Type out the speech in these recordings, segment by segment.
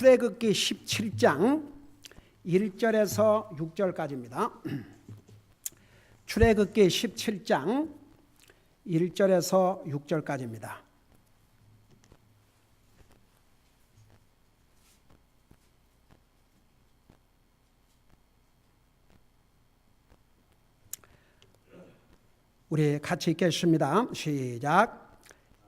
출애굽기 17장 1절에서 6절까지입니다. 출애굽기 17장 1절에서 6절까지입니다. 우리 같이 읽겠습니다. 시작.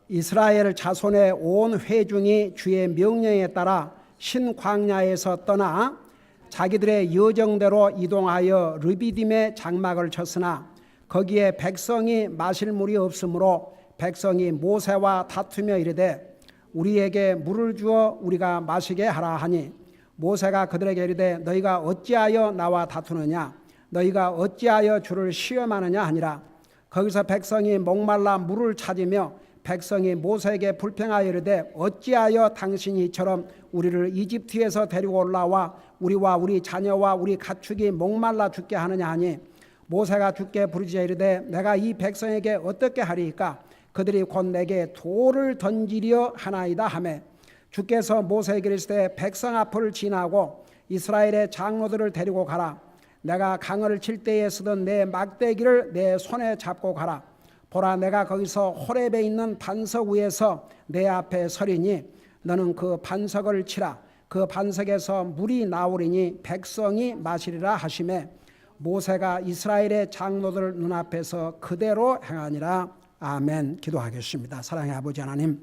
이스라엘 자손의 온 회중이 주의 명령에 따라 신광야에서 떠나 자기들의 여정대로 이동하여 르비딤의 장막을 쳤으나 거기에 백성이 마실 물이 없으므로 백성이 모세와 다투며 이르되 우리에게 물을 주어 우리가 마시게 하라 하니 모세가 그들에게 이르되 너희가 어찌하여 나와 다투느냐? 너희가 어찌하여 주를 시험하느냐 하니라. 거기서 백성이 목말라 물을 찾으며 백성이 모세에게 불평하여 이르되 어찌하여 당신이 이처럼 우리를 이집트에서 데리고 올라와 우리와 우리 자녀와 우리 가축이 목말라 죽게 하느냐 하니 모세가 죽게 부르짖어 이르되 내가 이 백성에게 어떻게 하리이까? 그들이 곧 내게 돌을 던지려 하나이다 하매 주께서 모세에게 이르시되 백성 앞을 지나고 이스라엘의 장로들을 데리고 가라. 내가 강을 칠 때에 쓰던 내 막대기를 내 손에 잡고 가라. 보라 내가 거기서 호렙에 있는 반석 위에서 내 앞에 서리니 너는 그 반석을 치라 그 반석에서 물이 나오리니 백성이 마시리라 하심에 모세가 이스라엘의 장로들 눈앞에서 그대로 행하니라 아멘 기도하겠습니다 사랑의 아버지 하나님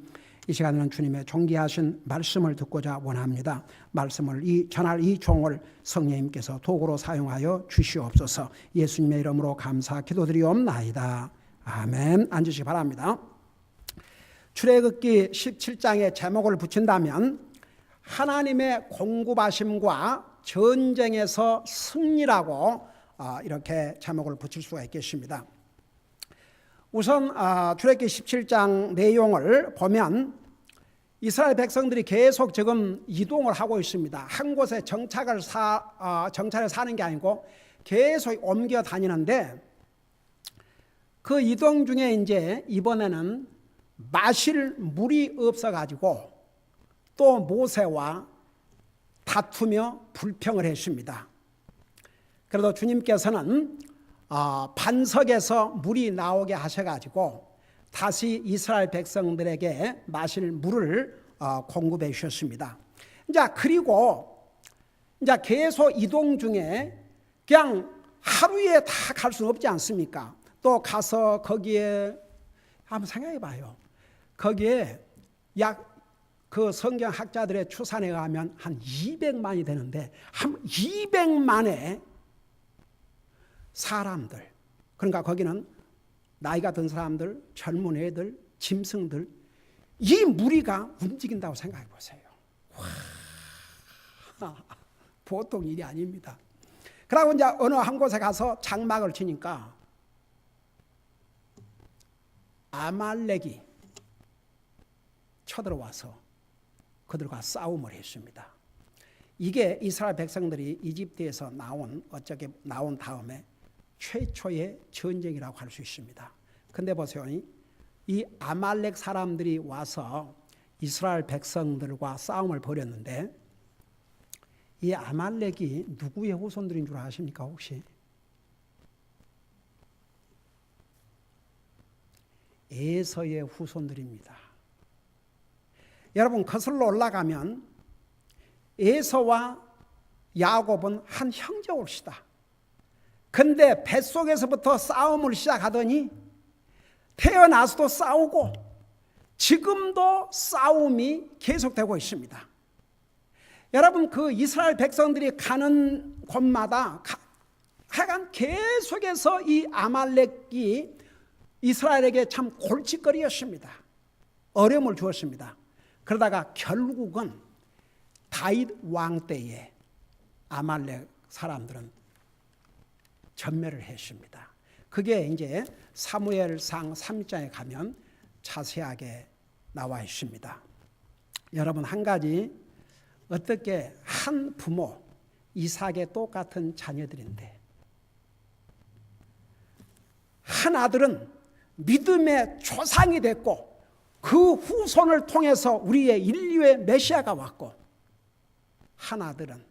이 시간에는 주님의 존귀하신 말씀을 듣고자 원합니다. 말씀을 이 전할 이 종을 성령님께서 도구로 사용하여 주시옵소서. 예수님의 이름으로 감사 기도드리옵나이다. 아멘. 앉으시기 바랍니다. 출애굽기 17장의 제목을 붙인다면 하나님의 공급하심과 전쟁에서 승리라고 아, 이렇게 제목을 붙일 수가 있겠습니다. 우선 아, 출애굽기 17장 내용을 보면 이스라엘 백성들이 계속 지금 이동을 하고 있습니다. 한 곳에 정착을 사 아, 정착을 사는 게 아니고 계속 옮겨 다니는데 그 이동 중에 이제 이번에는 마실 물이 없어 가지고 또 모세와 다투며 불평을 했습니다. 그래도 주님께서는 어, 반석에서 물이 나오게 하셔가지고 다시 이스라엘 백성들에게 마실 물을 어, 공급해 주셨습니다. 이제 그리고 이제 계속 이동 중에 그냥 하루에 다 갈 수는 없지 않습니까? 또 가서 거기에 한번 생각해 봐요. 거기에 약 그 성경 학자들의 추산에 의하면 한 200만이 되는데 한 200만의 사람들 그러니까 거기는 나이가 든 사람들, 젊은 애들, 짐승들 이 무리가 움직인다고 생각해 보세요. 와, 보통 일이 아닙니다. 그러고 이제 어느 한 곳에 가서 장막을 치니까 아말렉이 쳐들어와서 그들과 싸움을 했습니다. 이게 이스라엘 백성들이 이집트에서 나온 어쩌게 나온 다음에 최초의 전쟁이라고 할 수 있습니다. 근데 보세요. 이 아말렉 사람들이 와서 이스라엘 백성들과 싸움을 벌였는데 이 아말렉이 누구의 후손들인 줄 아십니까 혹시? 에서의 후손들입니다. 여러분 거슬러 올라가면 에서와 야곱은 한 형제 옵시다. 근데 뱃속에서부터 싸움을 시작하더니 태어나서도 싸우고 지금도 싸움이 계속되고 있습니다. 여러분 그 이스라엘 백성들이 가는 곳마다 하여간 계속해서 이 아말렉이 이스라엘에게 참 골칫거리였습니다. 어려움을 주었습니다. 그러다가 결국은 다윗 왕 때에 아말렉 사람들은 전멸을 했습니다. 그게 이제 사무엘상 3장에 가면 자세하게 나와 있습니다. 여러분 한 가지 어떻게 한 부모 이삭의 똑같은 자녀들인데 한 아들은 믿음의 조상이 됐고 그 후손을 통해서 우리의 인류의 메시아가 왔고 하나들은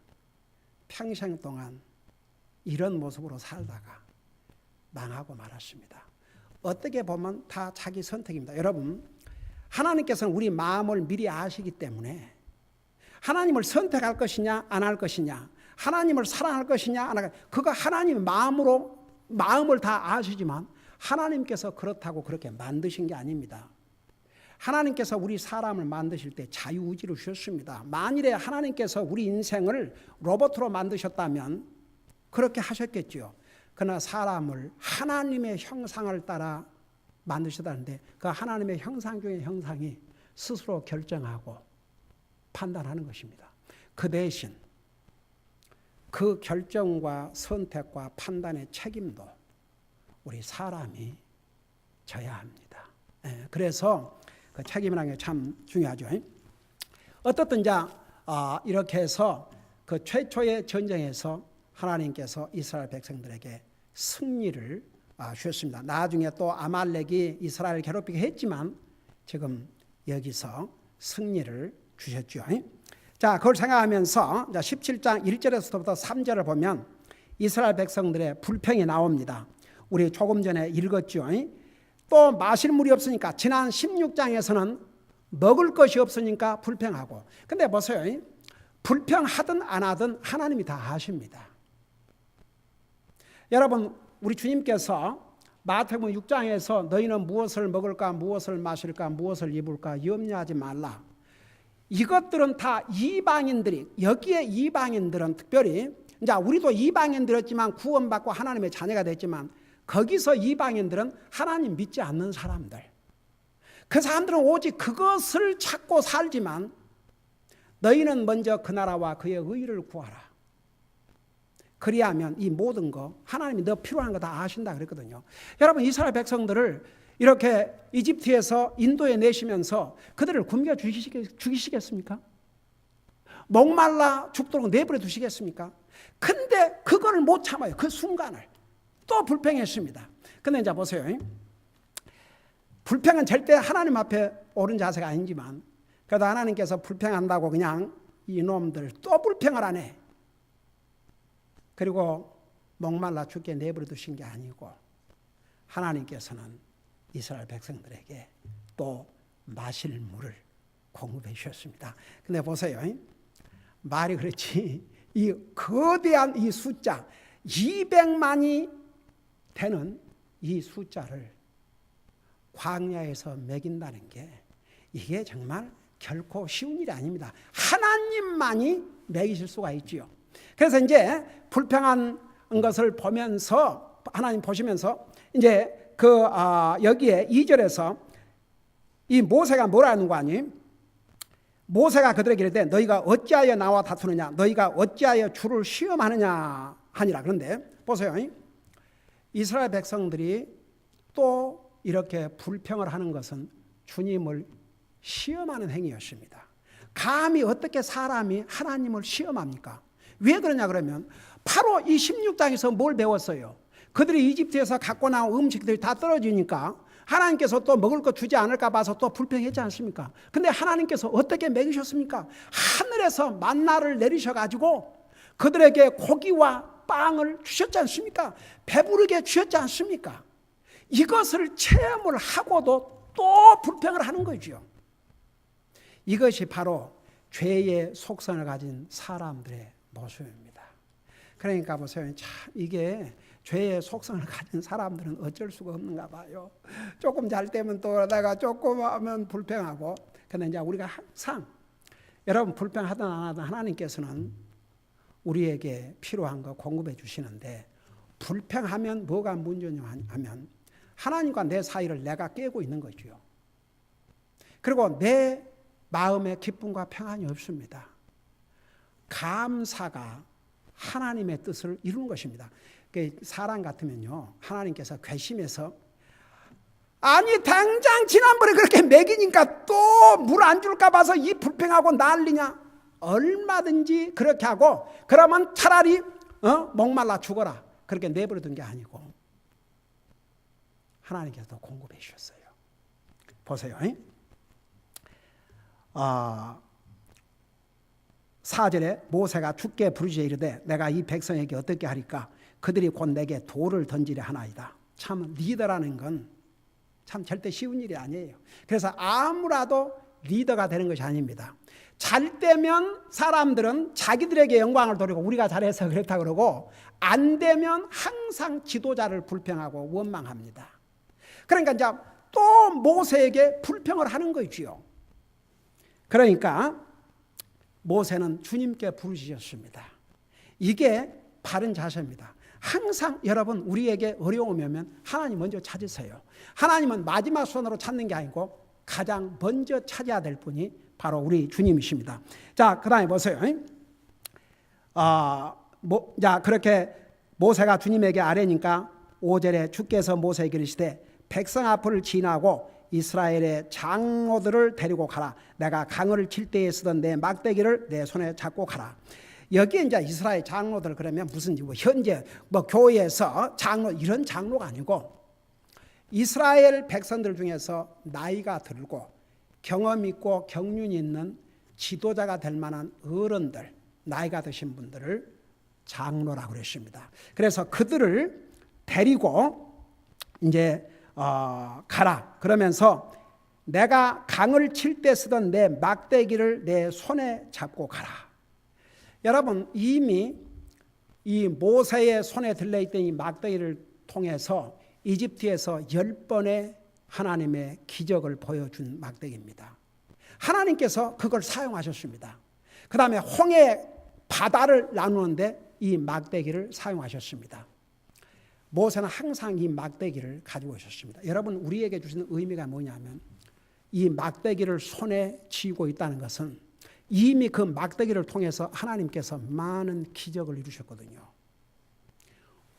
평생 동안 이런 모습으로 살다가 망하고 말았습니다. 어떻게 보면 다 자기 선택입니다. 여러분, 하나님께서는 우리 마음을 미리 아시기 때문에 하나님을 선택할 것이냐 안 할 것이냐 하나님을 사랑할 것이냐 안 할 것이냐 그거 하나님 마음으로 마음을 다 아시지만 하나님께서 그렇다고 그렇게 만드신 게 아닙니다. 하나님께서 우리 사람을 만드실 때 자유의지를 주셨습니다. 만일에 하나님께서 우리 인생을 로봇으로 만드셨다면 그렇게 하셨겠지요. 그러나 사람을 하나님의 형상을 따라 만드셨다는데 그 하나님의 형상 중의 형상이 스스로 결정하고 판단하는 것입니다. 그 대신 그 결정과 선택과 판단의 책임도 우리 사람이 져야 합니다. 예, 그래서 그 책임이라는 게 참 중요하죠. 어떻든 자 아, 이렇게 해서 그 최초의 전쟁에서 하나님께서 이스라엘 백성들에게 승리를 아, 주셨습니다. 나중에 또 아말렉이 이스라엘 괴롭히게 했지만 지금 여기서 승리를 주셨죠. 자, 그걸 생각하면서 17장 1절에서부터 3절을 보면 이스라엘 백성들의 불평이 나옵니다. 우리 조금 전에 읽었죠. 또 마실 물이 없으니까 지난 16장에서는 먹을 것이 없으니까 불평하고. 근데 보세요. 불평하든 안 하든 하나님이 다 아십니다. 여러분, 우리 주님께서 마태복음 6장에서 너희는 무엇을 먹을까, 무엇을 마실까, 무엇을 입을까 염려하지 말라. 이것들은 다 이방인들이 여기에 이방인들은 특별히 이제 우리도 이방인들이었지만 구원받고 하나님의 자녀가 됐지만 거기서 이방인들은 하나님 믿지 않는 사람들. 그 사람들은 오직 그것을 찾고 살지만 너희는 먼저 그 나라와 그의 의를 구하라. 그리하면 이 모든 거 하나님이 너 필요한 거 다 아신다 그랬거든요. 여러분 이스라엘 백성들을 이렇게 이집트에서 인도에 내시면서 그들을 굶겨 죽이시겠 습니까? 목말라 죽도록 내버려 두시겠습니까? 근데 그걸 못 참아요. 그 순간을. 또 불평했습니다. 근데 이제 보세요. 불평은 절대 하나님 앞에 옳은 자세가 아니지만 그래도 하나님께서 불평한다고 그냥 이놈들 또 불평을 하네. 그리고 목말라 죽게 내버려 두신 게 아니고 하나님께서는 이스라엘 백성들에게 또 마실 물을 공급해 주셨습니다. 근데 보세요. 말이 그렇지 이 거대한 이 숫자 200만이 되는 이 숫자를 광야에서 먹인다는 게 이게 정말 결코 쉬운 일이 아닙니다. 하나님만이 먹이실 수가 있지요. 그래서 이제 불평한 것을 보면서 하나님 보시면서 이제 그 아, 여기에 2절에서 이 모세가 뭐라는 거 아니? 모세가 그들에게 이르되 너희가 어찌하여 나와 다투느냐 너희가 어찌하여 주를 시험하느냐 하니라 그런데 보세요 이스라엘 백성들이 또 이렇게 불평을 하는 것은 주님을 시험하는 행위였습니다 감히 어떻게 사람이 하나님을 시험합니까 왜 그러냐 그러면 바로 이 16장에서 뭘 배웠어요 그들이 이집트에서 갖고 나온 음식들이 다 떨어지니까 하나님께서 또 먹을 거 주지 않을까 봐서 또 불평했지 않습니까? 근데 하나님께서 어떻게 먹이셨습니까? 하늘에서 만나를 내리셔 가지고 그들에게 고기와 빵을 주셨지 않습니까? 배부르게 주셨지 않습니까? 이것을 체험을 하고도 또 불평을 하는 거죠. 이것이 바로 죄의 속성을 가진 사람들의 모습입니다. 그러니까 보세요. 참 이게 죄의 속성을 가진 사람들은 어쩔 수가 없는가 봐요. 조금 잘 되면 또 그러다가 조금 하면 불평하고. 근데 이제 우리가 항상 여러분 불평하든 안 하든 하나님께서는 우리에게 필요한 거 공급해 주시는데 불평하면 뭐가 문제냐 하면 하나님과 내 사이를 내가 깨고 있는 거죠. 그리고 내 마음에 기쁨과 평안이 없습니다. 감사가 하나님의 뜻을 이루는 것입니다. 그 사람 같으면요. 하나님께서 괘씸해서 아니 당장 지난번에 그렇게 먹이니까 또 물 안 줄까 봐서 이 불평하고 난리냐 얼마든지 그렇게 하고 그러면 차라리 어? 목말라 죽어라 그렇게 내버려 둔 게 아니고 하나님께서 공급해 주셨어요 보세요 아, 4절에 모세가 죽게 부르짖어 이르되 내가 이 백성에게 어떻게 하리까 그들이 곧 내게 돌을 던지려 하나이다. 참 리더라는 건 참 절대 쉬운 일이 아니에요. 그래서 아무라도 리더가 되는 것이 아닙니다. 잘 되면 사람들은 자기들에게 영광을 돌리고 우리가 잘해서 그렇다 그러고 안 되면 항상 지도자를 불평하고 원망합니다. 그러니까 이제 또 모세에게 불평을 하는 거지요. 그러니까 모세는 주님께 부르짖었습니다. 이게 바른 자세입니다. 항상 여러분 우리에게 어려움이 오면 하나님 먼저 찾으세요. 하나님은 마지막 손으로 찾는 게 아니고 가장 먼저 찾아야 될 분이 바로 우리 주님이십니다. 자, 그 다음에 보세요. 아, 뭐, 자 그렇게 모세가 주님에게 아뢰니까 5절에 주께서 모세에게 이르시되 백성 앞을 지나고 이스라엘의 장로들을 데리고 가라. 내가 강을 칠 때에 쓰던 내 막대기를 내 손에 잡고 가라. 여기 이제 이스라엘 장로들 그러면 무슨 뭐 현재 뭐 교회에서 장로 이런 장로가 아니고 이스라엘 백성들 중에서 나이가 들고 경험 있고 경륜 있는 지도자가 될 만한 어른들 나이가 드신 분들을 장로라고 그랬습니다. 그래서 그들을 데리고 이제 어, 가라 그러면서 내가 강을 칠 때 쓰던 내 막대기를 내 손에 잡고 가라. 여러분 이미 이 모세의 손에 들려 있던 이 막대기를 통해서 이집트에서 열 번의 하나님의 기적을 보여준 막대기입니다. 하나님께서 그걸 사용하셨습니다. 그 다음에 홍해 바다를 나누는데 이 막대기를 사용하셨습니다. 모세는 항상 이 막대기를 가지고 있었습니다. 여러분 우리에게 주시는 의미가 뭐냐면 이 막대기를 손에 쥐고 있다는 것은 이미 그 막대기를 통해서 하나님께서 많은 기적을 이루셨거든요.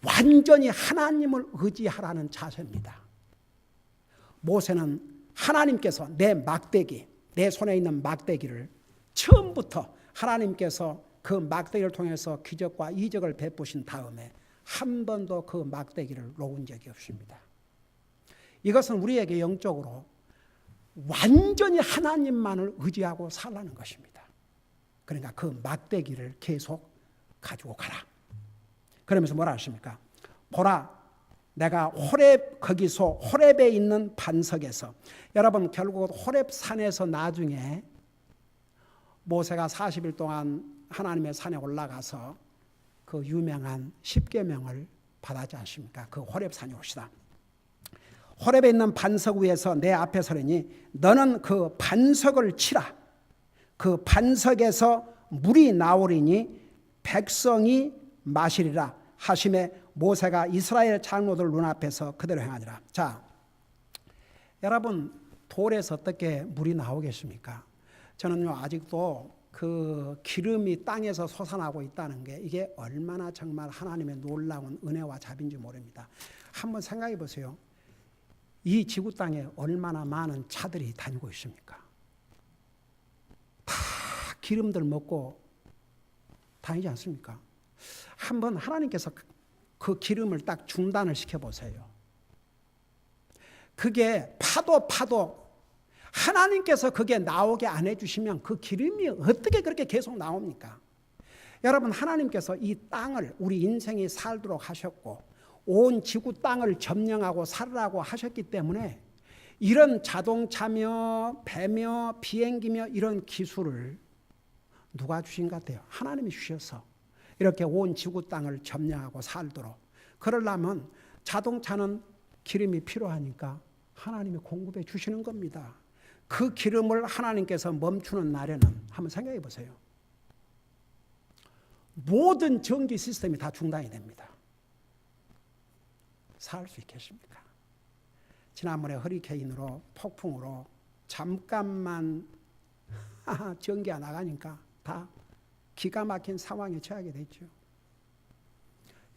완전히 하나님을 의지하라는 자세입니다. 모세는 하나님께서 내 막대기, 내 손에 있는 막대기를 처음부터 하나님께서 그 막대기를 통해서 기적과 이적을 베푸신 다음에 한 번도 그 막대기를 놓은 적이 없습니다. 이것은 우리에게 영적으로 완전히 하나님만을 의지하고 살라는 것입니다. 그러니까 그 막대기를 계속 가지고 가라. 그러면서 뭐라 하십니까? 보라, 내가 호렙 거기서 호렙에 있는 반석에서 여러분 결국 호렙 산에서 나중에 모세가 40일 동안 하나님의 산에 올라가서 그 유명한 십계명을 받았지 않습니까? 그 호렙 산에 오시다. 호렙에 있는 반석 위에서 내 앞에 서려니 너는 그 반석을 치라. 그 반석에서 물이 나오리니 백성이 마시리라 하심에 모세가 이스라엘 장로들 눈앞에서 그대로 행하니라. 자, 여러분 돌에서 어떻게 물이 나오겠습니까? 저는요 아직도 그 기름이 땅에서 솟아나고 있다는 게 이게 얼마나 정말 하나님의 놀라운 은혜와 자비인지 모릅니다. 한번 생각해 보세요. 이 지구 땅에 얼마나 많은 차들이 다니고 있습니까? 다 기름들 먹고 다니지 않습니까? 한번 하나님께서 그 기름을 딱 중단을 시켜 보세요. 그게 파도 파도 하나님께서 그게 나오게 안 해주시면 그 기름이 어떻게 그렇게 계속 나옵니까? 여러분, 하나님께서 이 땅을 우리 인생이 살도록 하셨고, 온 지구 땅을 점령하고 살으라고 하셨기 때문에 이런 자동차며 배며 비행기며 이런 기술을 누가 주신 것 같아요? 하나님이 주셔서 이렇게 온 지구 땅을 점령하고 살도록. 그러려면 자동차는 기름이 필요하니까 하나님이 공급해 주시는 겁니다. 그 기름을 하나님께서 멈추는 날에는 한번 생각해 보세요. 모든 전기 시스템이 다 중단이 됩니다. 살 수 있겠습니까? 지난번에 허리케인으로 폭풍으로 잠깐만 전기가 나가니까 다 기가 막힌 상황에 처하게 됐죠.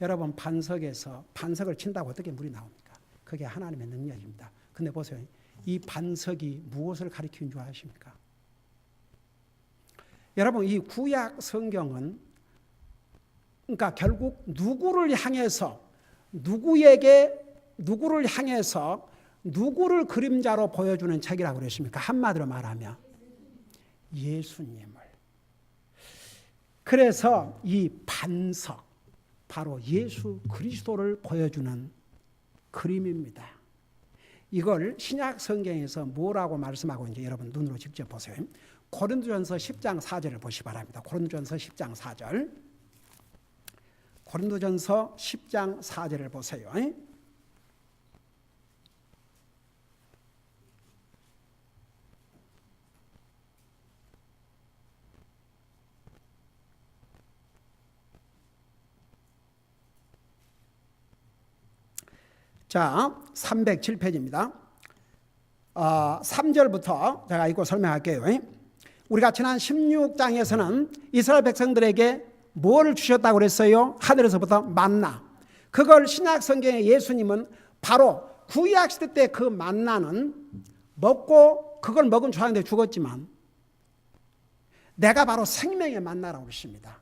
여러분 반석에서 반석을 친다고 어떻게 물이 나옵니까? 그게 하나님의 능력입니다. 근데 보세요. 이 반석이 무엇을 가리키는 줄 아십니까? 여러분 이 구약 성경은 그러니까 결국 누구를 향해서 누구에게 누구를 향해서 누구를 그림자로 보여주는 책이라고 그랬습니까? 한마디로 말하면 예수님을. 그래서 이 반석 바로 예수 그리스도를 보여주는 그림입니다. 이걸 신약 성경에서 뭐라고 말씀하고 있는지 여러분 눈으로 직접 보세요. 고린도전서 10장 4절을 보시 기 바랍니다. 고린도전서 10장 4절. 고린도전서 10장 4절을 보세요. 자, 307페이지입니다. 어, 3절부터 제가 읽고 설명할게요. 우리가 지난 16장에서는 이스라엘 백성들에게 뭘 주셨다고 그랬어요? 하늘에서부터 만나. 그걸 신약 성경에 예수님은 바로 구약 시대 때 그 만나는 먹고 그걸 먹은 좋아하는데 죽었지만 내가 바로 생명의 만나라고 그러십니다.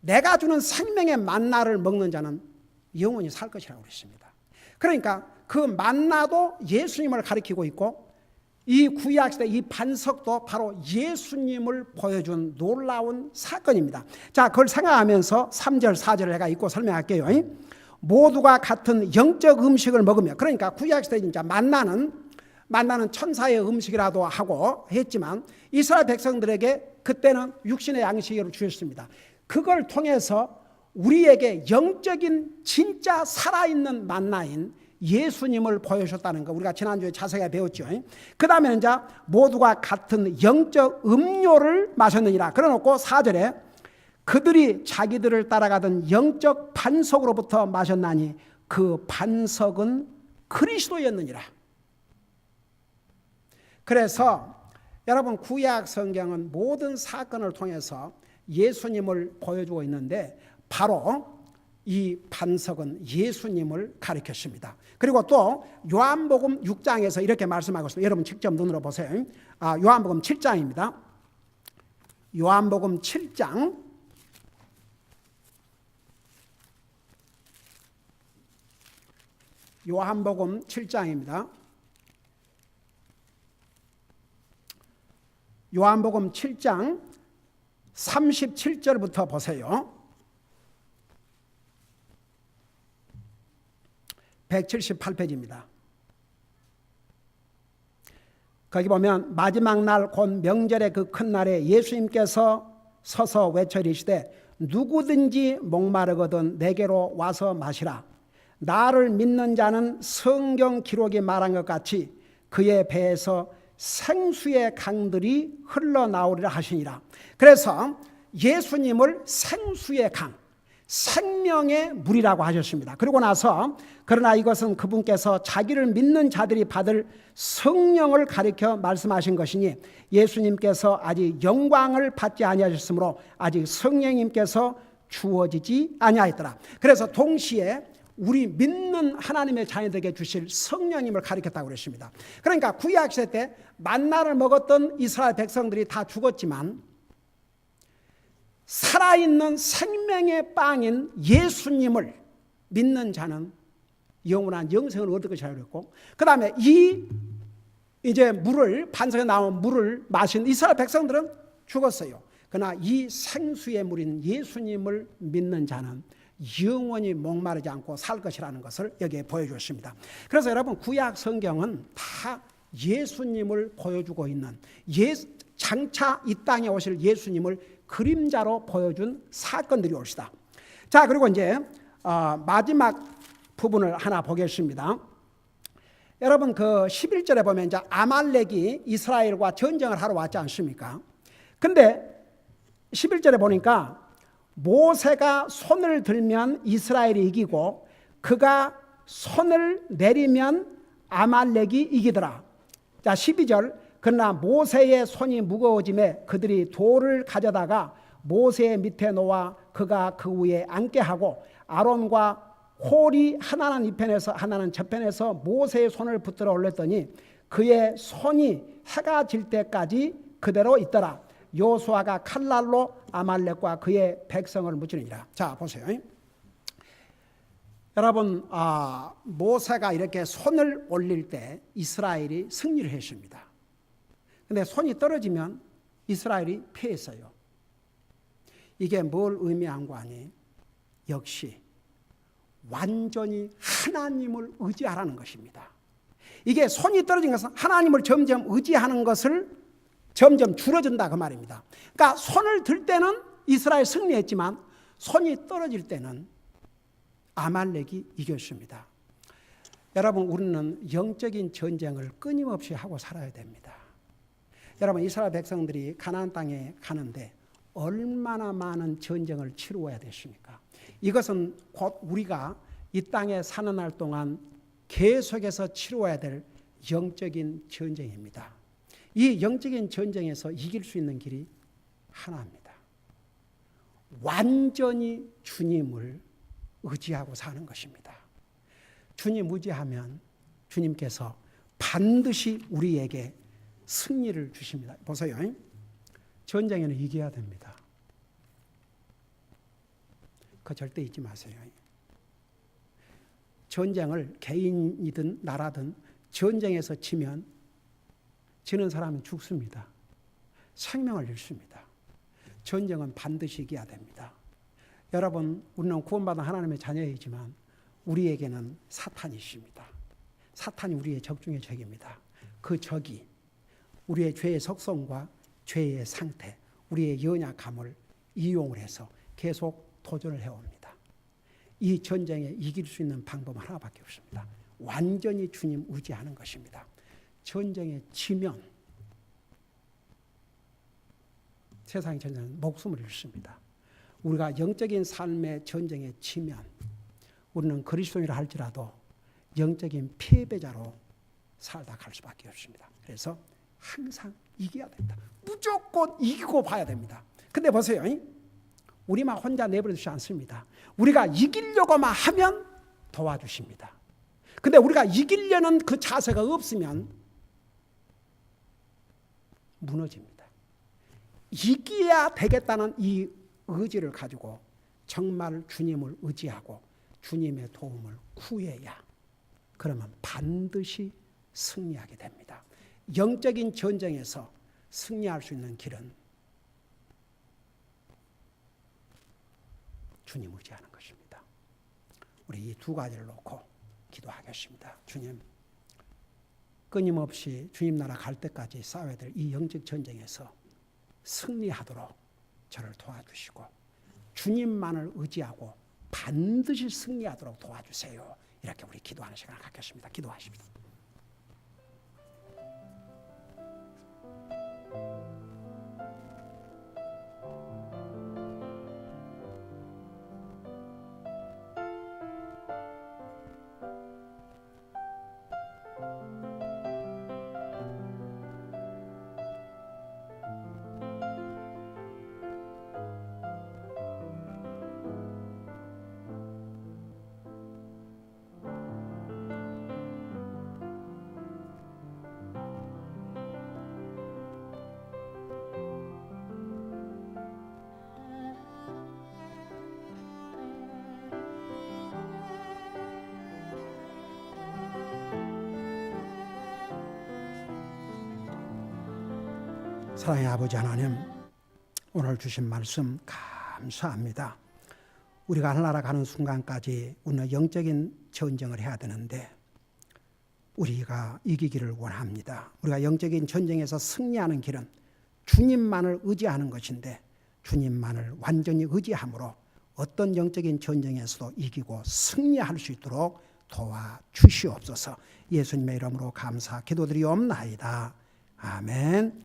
내가 주는 생명의 만나를 먹는 자는 영원히 살 것이라고 그랬습니다. 그러니까 그 만나도 예수님을 가리키고 있고 이 구약 시대 이 반석도 바로 예수님을 보여준 놀라운 사건입니다. 자, 그걸 생각하면서 3절, 4절을 내가 읽고 설명할게요. 모두가 같은 영적 음식을 먹으며 그러니까 구약 시대 진짜 만나는 만나는 천사의 음식이라도 하고 했지만 이스라엘 백성들에게 그때는 육신의 양식을 주셨습니다. 그걸 통해서 우리에게 영적인 진짜 살아있는 만나인 예수님을 보여주셨다는 거 우리가 지난주에 자세히 배웠죠. 그 다음에는 이제 모두가 같은 영적 음료를 마셨느니라. 그래놓고 4절에 그들이 자기들을 따라가던 영적 반석으로부터 마셨나니 그 반석은 그리스도였느니라. 그래서 여러분 구약 성경은 모든 사건을 통해서 예수님을 보여주고 있는데 바로 이 반석은 예수님을 가리켰습니다. 그리고 또 요한복음 6장에서 이렇게 말씀하고 있습니다. 여러분 직접 눈으로 보세요. 아, 요한복음 7장입니다. 요한복음 7장 요한복음 7장입니다. 요한복음 7장 37절부터 보세요. 178페이지입니다. 거기 보면 마지막 날 곧 명절의 그 큰 날에 예수님께서 서서 외쳐리시되 누구든지 목마르거든 내게로 와서 마시라. 나를 믿는 자는 성경 기록이 말한 것 같이 그의 배에서 생수의 강들이 흘러나오리라 하시니라. 그래서 예수님을 생수의 강, 생명의 물이라고 하셨습니다. 그리고 나서 그러나 이것은 그분께서 자기를 믿는 자들이 받을 성령을 가리켜 말씀하신 것이니 예수님께서 아직 영광을 받지 아니하셨으므로 아직 성령님께서 주어지지 아니하였더라. 그래서 동시에 우리 믿는 하나님의 자녀들에게 주실 성령님을 가리켰다고 그랬습니다. 그러니까 구약 시대 때 만나를 먹었던 이스라엘 백성들이 다 죽었지만 살아있는 생명의 빵인 예수님을 믿는 자는 영원한 영생을 얻을 것이라고 그랬고 그 다음에 이 이제 물을 반석에 나온 물을 마신 이스라엘 백성들은 죽었어요. 그러나 이 생수의 물인 예수님을 믿는 자는 영원히 목마르지 않고 살 것이라는 것을 여기에 보여주었습니다. 그래서 여러분 구약 성경은 다 예수님을 보여주고 있는 예, 장차 이 땅에 오실 예수님을 그림자로 보여준 사건들이 옳시다. 자 그리고 이제 어, 마지막 부분을 하나 보겠습니다. 여러분 그 11절에 보면 이제 아말렉이 이스라엘과 전쟁을 하러 왔지 않습니까? 근데 11절에 보니까 모세가 손을 들면 이스라엘이 이기고 그가 손을 내리면 아말렉이 이기더라. 자, 12절. 그러나 모세의 손이 무거워짐에 그들이 돌을 가져다가 모세 밑에 놓아 그가 그 위에 앉게 하고 아론과 홀이 하나는 이편에서 하나는 저편에서 모세의 손을 붙들어 올렸더니 그의 손이 해가 질 때까지 그대로 있더라. 요수아가 칼날로 아말렉과 그의 백성을 무찌르니라. 자 보세요. 여러분 아, 모세가 이렇게 손을 올릴 때 이스라엘이 승리를 했습니다. 근데 손이 떨어지면 이스라엘이 패했어요. 이게 뭘 의미한 거 아니? 역시 완전히 하나님을 의지하라는 것입니다. 이게 손이 떨어진 것은 하나님을 점점 의지하는 것을 점점 줄어든다 그 말입니다. 그러니까 손을 들 때는 이스라엘 승리했지만 손이 떨어질 때는 아말렉이 이겼습니다. 여러분 우리는 영적인 전쟁을 끊임없이 하고 살아야 됩니다. 여러분 이스라엘 백성들이 가나안 땅에 가는데 얼마나 많은 전쟁을 치루어야 되십니까? 이것은 곧 우리가 이 땅에 사는 날 동안 계속해서 치루어야 될 영적인 전쟁입니다. 이 영적인 전쟁에서 이길 수 있는 길이 하나입니다. 완전히 주님을 의지하고 사는 것입니다. 주님 의지하면 주님께서 반드시 우리에게 승리를 주십니다. 보세요. 전쟁에는 이겨야 됩니다. 그 절대 잊지 마세요. 전쟁을 개인이든 나라든 전쟁에서 치면 지는 사람은 죽습니다. 생명을 잃습니다. 전쟁은 반드시 이겨야 됩니다. 여러분, 우리는 구원받은 하나님의 자녀이지만 우리에게는 사탄이 있습니다. 사탄이 우리의 적 중의 적입니다. 그 적이 우리의 죄의 속성과 죄의 상태, 우리의 연약함을 이용을 해서 계속 도전을 해옵니다. 이 전쟁에 이길 수 있는 방법 하나밖에 없습니다. 완전히 주님 의지하는 것입니다. 전쟁에 지면 세상의 전쟁은 목숨을 잃습니다. 우리가 영적인 삶의 전쟁에 지면 우리는 그리스도인이라 할지라도 영적인 패배자로 살다 갈 수밖에 없습니다. 그래서 항상 이겨야 된다. 무조건 이기고 봐야 됩니다. 근데 보세요. 우리만 혼자 내버려 두지 않습니다. 우리가 이기려고만 하면 도와주십니다. 근데 우리가 이기려는 그 자세가 없으면 무너집니다. 이겨야 되겠다는 이 의지를 가지고 정말 주님을 의지하고 주님의 도움을 구해야 그러면 반드시 승리하게 됩니다. 영적인 전쟁에서 승리할 수 있는 길은 주님 의지하는 것입니다. 우리 이 두 가지를 놓고 기도하겠습니다. 주님, 끊임없이 주님 나라 갈 때까지 싸워야 될 이 영적 전쟁에서 승리하도록 저를 도와주시고 주님만을 의지하고 반드시 승리하도록 도와주세요. 이렇게 우리 기도하는 시간을 갖겠습니다. 기도하십시오. 사랑의 아버지 하나님, 오늘 주신 말씀 감사합니다. 우리가 하늘나라 가는 순간까지 우리는 영적인 전쟁을 해야 되는데 우리가 이기기를 원합니다. 우리가 영적인 전쟁에서 승리하는 길은 주님만을 의지하는 것인데 주님만을 완전히 의지함으로 어떤 영적인 전쟁에서도 이기고 승리할 수 있도록 도와 주시옵소서. 예수님의 이름으로 감사 기도드리옵나이다. 아멘.